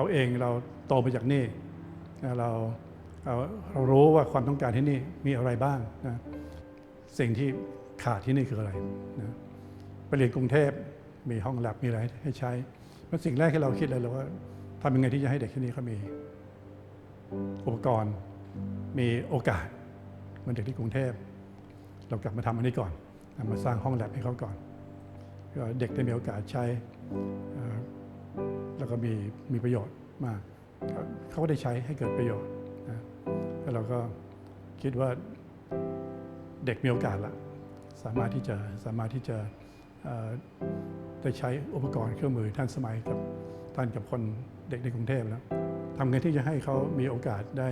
เราเองเราโตมาจากนี่นะเราเราเรารู้ว่าความต้องการที่นี่มีอะไรบ้างนะสิ่งที่ขาดที่นี่คืออะไรนะไปเรียนกรุงเทพมีห้องแลบมีอะไรให้ใช้เพราะสิ่งแรกที่เราคิดเลยเราว่าทำยังไงที่จะให้เด็กที่นี่เขามี อุปกรณ์มีโอกาสเหมือนเด็กที่กรุงเทพ เรากลับมาทำอันนี้ก่อนมาสร้างห้องแลบให้เขาก่อนก็เด็กได้มีโอกาสใช้ แล้วก็มีมีประโยชน์มาก เขาก็ได้ใช้ให้เกิดประโยชน์นะแล้วเราก็คิดว่าเด็กมีโอกาสละสามารถที่จะสามารถที่จะได้ใช้อุปกรณ์เครื่องมือท่านสมัยกับท่านกับคนเด็กในกรุงเทพแล้วทำไงที่จะให้เขามีโอกาสได้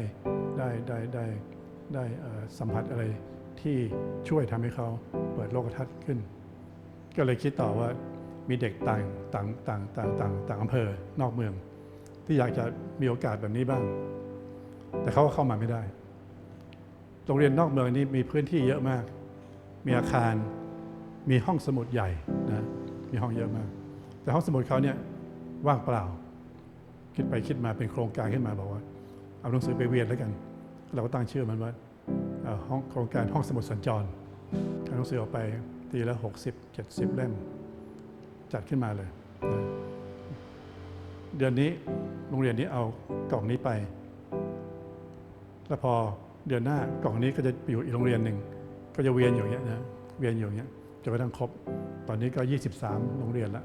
ได้ได้ได้ได้สัมผัสอะไรที่ช่วยทำให้เขาเปิดโลกทัศน์ขึ้น ก็เลยคิดต่อว่า มีเด็กต่างต่างต่างต่างต่างต่างอำเภอนอกเมือง ที่อยากจะมีโอกาสแบบนี้บ้าง แต่เขาก็เข้ามาไม่ได้โรงเรียนนอกเมืองนี้มีพื้นที่เยอะมาก มีอาคารมีห้องสมุดใหญ่นะมีห้องเยอะมาก แต่ห้องสมุดเขาเนี่ยว่างเปล่า คิดไปคิดมาเป็นโครงการขึ้นมาบอกว่า เอาหนังสือไปเวียนแล้วกัน เราก็ตั้งชื่อมันว่าห้องโครงการห้องสมุดสัญจรเอาหนังสือออกไปตีละ 60 70 เล่ม จัดขึ้นมาเลยนะเดือนนี้โรงเรียนนี้เอากล่องนี้ไป แล้วพอเดือนหน้ากล่องนี้ก็จะไปอยู่อีกโรงเรียนหนึ่งก็จะเวียนอยู่อย่างเงี้ยนะเวียนอยู่อย่างเงี้ยจนกระทั่งครบ ตอนนี้ก็ 23 โรงเรียนละ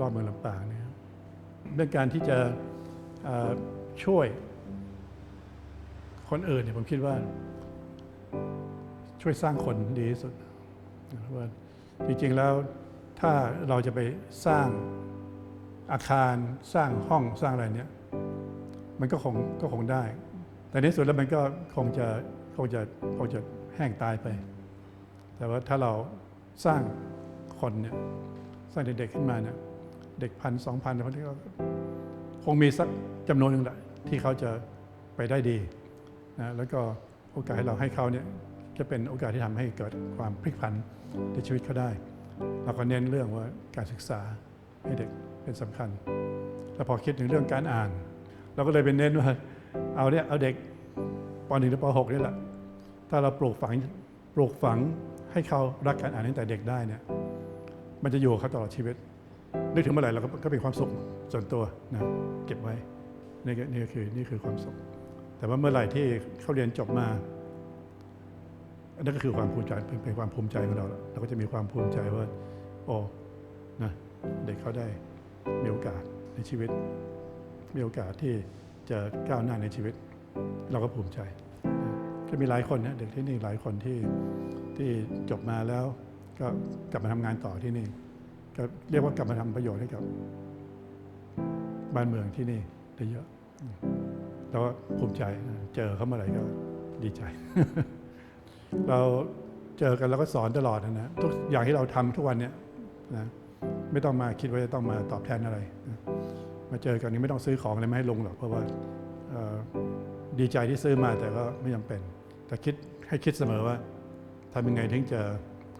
รอบๆเมืองลำปางเนี่ยเรื่องการที่จะช่วยคนอื่นเนี่ยผมคิดว่า ช่วยสร้างคนดีที่สุดนะว่าจริงๆแล้ว ถ้าเราจะไปสร้างอาคารสร้างห้องสร้างอะไรเนี่ย มันก็คงก็คงได้ แต่ในที่สุดแล้วมันก็คงจะคงจะคงจะแห้งตายไป แต่ว่าถ้าเราสร้างคนเนี่ยสร้างเด็กๆขึ้นมาเนี่ยเด็กพันสองพันคนที่ก็คงมีสักจำนวนหนึ่งแหละที่เขาจะไปได้ดีนะแล้วก็โอกาสให้เราให้เขาเนี่ยจะเป็นโอกาสที่ทำให้เกิดความพลิกผันในชีวิตเขาได้ เราก็เน้นเรื่องว่าการศึกษาให้เด็กเป็นสำคัญ แล้วพอคิดถึงเรื่องการอ่าน เราก็เลยเป็นเน้นว่าเอาเนี่ยเอาเด็กป .1 หรือป .6 นี่แหละ ถ้าเราปลูกฝังปลูกฝังให้เขารักการอ่านตั้งแต่เด็กได้เนี่ย มันจะอยู่กับเขาตลอดชีวิต นึกถึงเมื่อไหร่เราก็เป็นความสุขส่วนตัวนะเก็บไว้นี่ก็นี่ก็คือนี่คือความสุข แต่ว่าเมื่อไหร่ที่เขาเรียนจบมา นนั้นก็คือความภูมิใจเป็นเป็นความภูมิใจของเรา เราก็จะมีความภูมิใจว่าโอ้นะเด็กเขาได้มีโอกาสในชีวิต มีโอกาสที่จะก้าวหน้าในชีวิต เราก็ภูมิใจนะก็มีหลายคนนะเด็กที่นี่หลายคนที่ที่จบมาแล้วก็กลับมาทำงานต่อที่นี่ ก็เรียกว่ากลับมาทำประโยชน์ให้กับบ้านเมืองที่นี่ได้เยอะอืมเราภูมิใจเจอเขาเมื่อไหร่ก็ดีใจ เราเจอกันแล้วก็สอนตลอดนะนะทุกอย่างที่เราทำทุกวันเนี่ยนะไม่ต้องมาคิดว่าจะต้องมาตอบแทนอะไรนะมาเจอกันนี้ไม่ต้องซื้อของอะไรมาให้ลงหรอกเพราะว่าดีใจที่ซื้อมาแต่ก็ไม่จำเป็น แต่คิดให้คิดเสมอว่าทำยังไงถึงจะ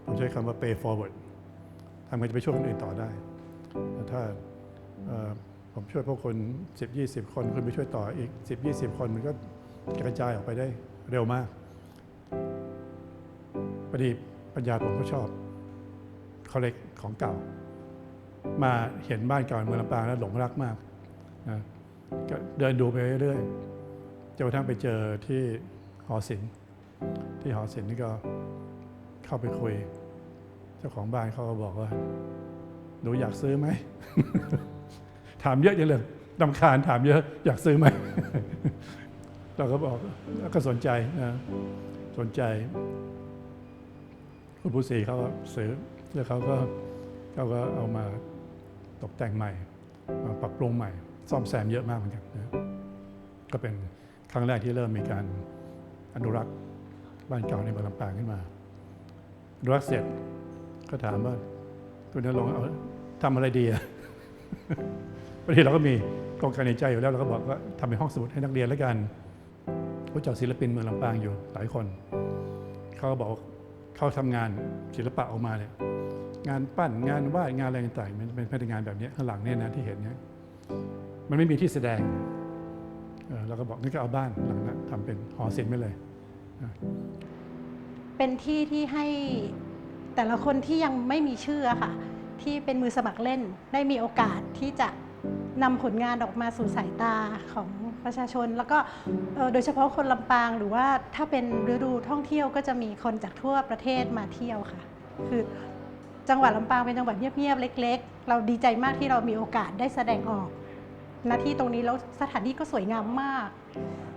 ผมใช้คำว่า pay forward ทำไงจะไปช่วยคนอื่นต่อได้ ถ้าผมช่วยพวกคน 10 20 คนคุณไปช่วยต่ออีก 10 20 คนมันก็กระจายออกไปได้เร็วมาก พอดีปัญญาผมก็ชอบเขาเล็กของเก่า มาเห็นบ้านเก่าในเมืองลำปางแล้วหลงรักมากนะก็เดินดูไปเรื่อยๆจนกระทั่งไปเจอที่หอศิลป์ที่หอศิลป์นี่ก็เข้าไปคุย เจ้าของบ้านเขาก็บอกว่าหนูอยากซื้อไหม ถามเยอะจังเลยดำคาญถามเยอะ อยากซื้อไหม เราก็บอกก็สนใจนะสนใจ คุณผู้สีเขาซื้อแล้วเขาก็เขาก็เอามาตกแต่งใหม่ มาปรับปรุงใหม่ ซ่อมแซมเยอะมากเหมือนกันนะก็เป็นครั้งแรกที่เริ่มมีการอนุรักษ์บ้านเก่าในเมืองลำปางขึ้นมาอนุรักษ์เสร็จก็ถามว่าคุณนรงค์เอาทำอะไรดีอะพอดีเราก็มีโครงการในใจอยู่แล้วเราก็บอกว่าทำเป็นห้องสมุดให้นักเรียนแล้วกันรู้จักศิลปินเมืองลำปางอยู่หลายคน เขาก็บอก เขาทำงานศิลปะออกมาเนี่ยงานปั้นงานวาดงานอะไรต่างๆมันเป็นพนักงานแบบนี้ข้างหลังเนี่ยนะที่เห็นเนี่ยมันไม่มีที่แสดงเราก็บอกนี่ก็เอาบ้านหลังนั้นทำเป็นหอศิลป์ไปเลย เป็นที่ที่ให้แต่ละคนที่ยังไม่มีชื่อค่ะ ที่เป็นมือสมัครเล่นได้มีโอกาสที่จะนำผลงานออกมาสู่สายตาของ ประชาชน แล้วก็โดยเฉพาะคนลำปางหรือว่าถ้าเป็นฤดูท่องเที่ยวก็จะมีคนจากทั่วประเทศมาเที่ยวค่ะ คือจังหวัดลำปางเป็นจังหวัดเงียบๆเล็ก ๆ เราดีใจมากที่เรามีโอกาสได้แสดงออกหน้าที่ตรงนี้แล้วสถานที่ก็สวยงามมาก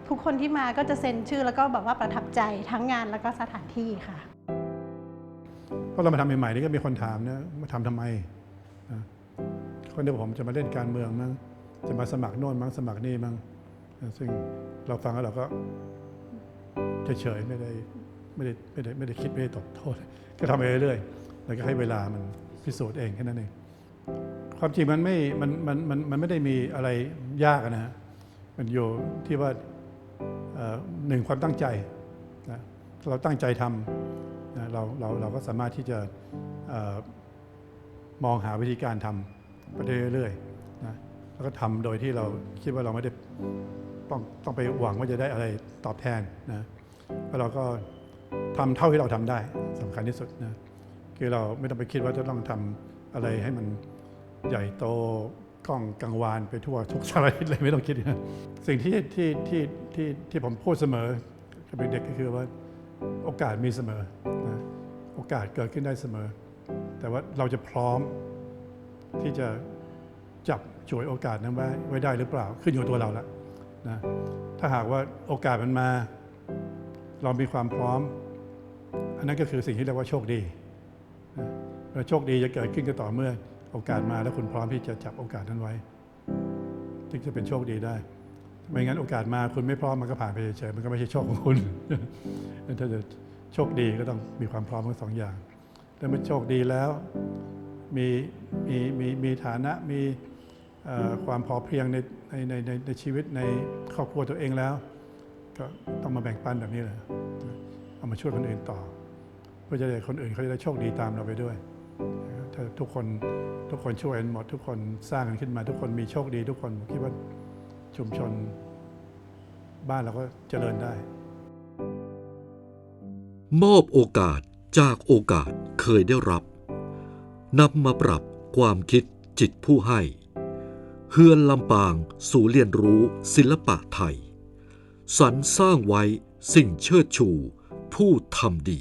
ทุกคนที่มาก็จะเซ็นชื่อแล้วก็บอกว่าประทับใจทั้งงานแล้วก็สถานที่ค่ะพราะเรามาทำใหม่ๆนี่ก็มีคนถามนะมาทำทำไมคนเดียวผมจะมาเล่นการเมืองมั้งจะมาสมัครโน่นมั้งสมัครนี่มั้ง ซึ่งเราฟังแล้วเราก็เฉยๆไม่ได้ไม่ได้ไม่ได้ไม่ได้คิดไม่ได้ตอบโทษ ก็ทำไปเรื่อยๆแล้วก็ให้เวลามันพิสูจน์เองแค่นั้นเองความจริงมันไม่มันมันมันมันไม่ได้มีอะไรยากนะฮะมันอยู่ที่ว่าหนึ่งความตั้งใจนะถ้าเราตั้งใจทำนะเราเราเราก็สามารถที่จะมองหาวิธีการทำไปเรื่อยๆนะแล้วก็ทำโดยที่เราคิดว่าเราไม่ได้ ต้องต้องไปหวังว่าจะได้อะไรตอบแทนนะแล้วเราก็ทำเท่าที่เราทำได้สำคัญที่สุดนะคือเราไม่ต้องไปคิดว่าจะต้องทำอะไรให้มันใหญ่โตกล้องกังวานไปทั่วทุกสารทิศเลยไม่ต้องคิดนะสิ่งที่ที่ที่ที่ที่ผมพูดเสมอกับเด็กก็คือว่าโอกาสมีเสมอนะโอกาสเกิดขึ้นได้เสมอ แต่ว่าเราจะพร้อมที่จะจับฉวยโอกาสนั้นไว้ไว้ได้หรือเปล่าขึ้นอยู่ตัวเราละ นะถ้าหากว่าโอกาสมันมา เรามีความพร้อม อันนั้นก็คือสิ่งที่เรียกว่าโชคดีแล้วโชคดีจะเกิดขึ้นก็ต่อเมื่อโอกาสมาแล้วคุณพร้อมที่จะจับโอกาสนั้นไว้ถึงจะเป็นโชคดีได้ไม่งั้นโอกาสมาคุณไม่พร้อมมันก็ผ่านไปเฉยๆมันก็ไม่ใช่โชคของคุณถ้าจะโชคดีก็ต้องมีความพร้อมทั้งสองอย่างถ้ามันโชคดีแล้ว มีมีมีมีฐานะมี ความพอเพียงในในในในในชีวิตในครอบครัวตัวเองแล้ว ก็ต้องมาแบ่งปันแบบนี้แหละเอามาช่วยคนอื่นต่อ เพื่อจะได้คนอื่นเขาจะได้โชคดีตามเราไปด้วย ถ้าทุกคนทุกคนช่วยกันหมด ทุกคนสร้างกันขึ้นมา ทุกคนมีโชคดี ทุกคนคิดว่าชุมชนบ้านเราก็เจริญได้ มอบโอกาสจากโอกาสเคยได้รับนำมาปรับความคิดจิตผู้ให้ เฮือนลำปางสู่เรียนรู้ศิลปะไทย สรรสร้างไว้สิ่งเชิดชู ผู้ทำดี